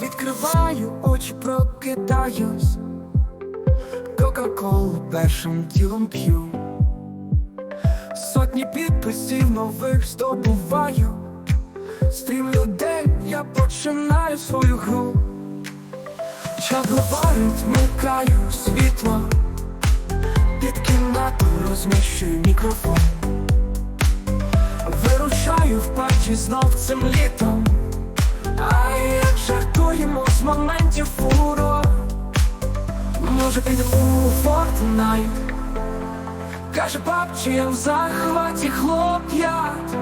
Закриваю очі, прокидаюсь, Кока-колу першим ділом п'ю. Сотні підписів нових здобуваю. Стрім людей, я починаю свою гру. Чат говорить, микаю світло. Під кімнатою розміщую мікрофон. Вирушаю в патчі знов цим літом. А як жартуємо з моментів фуро Може підемо у Фортнайт? Каже папчі, я в захваті хлоп'ят?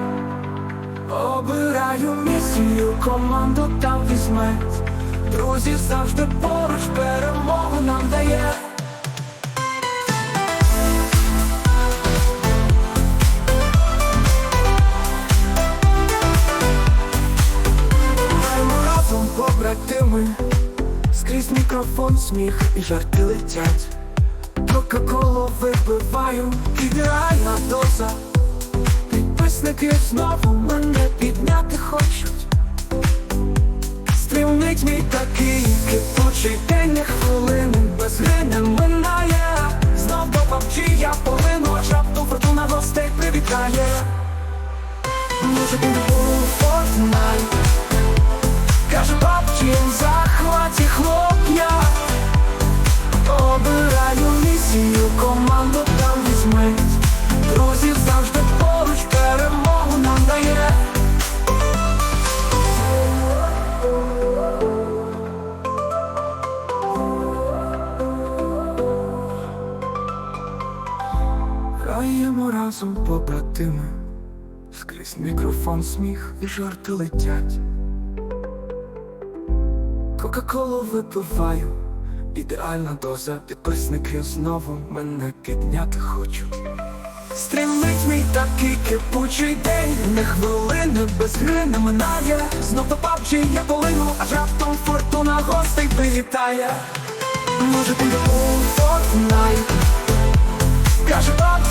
Обираю місію, команду там візьметь Друзі завжди поруч перемогу побратими. Скрізь мікрофон, сміх і жарти летять. Кока-колу випиваю, ідеальна доза. Підписники знову мене підняти хочуть. Стрімить мій такий кипучий день не хвилини без гри не минає. Знов до PUBG я полину, аж раптом фортуна гостей привітає. Може він був Fortnite Каже захваті хлоп'я. Обираю місію, команду там візьметь Друзі завжди поруч перемогу нам дає. Граємо разом побратими. Скрізь мікрофон, сміх і жарти летять Кока-колу випиваю, ідеальна доза, підписники знову мене підняти хочуть. Стрімить мій такий кипучий день, не хвилини без гри не минає. Знов до PUBG я полину, аж раптом фортуна гостей привітає. Може підемо у Fortnite Каже захват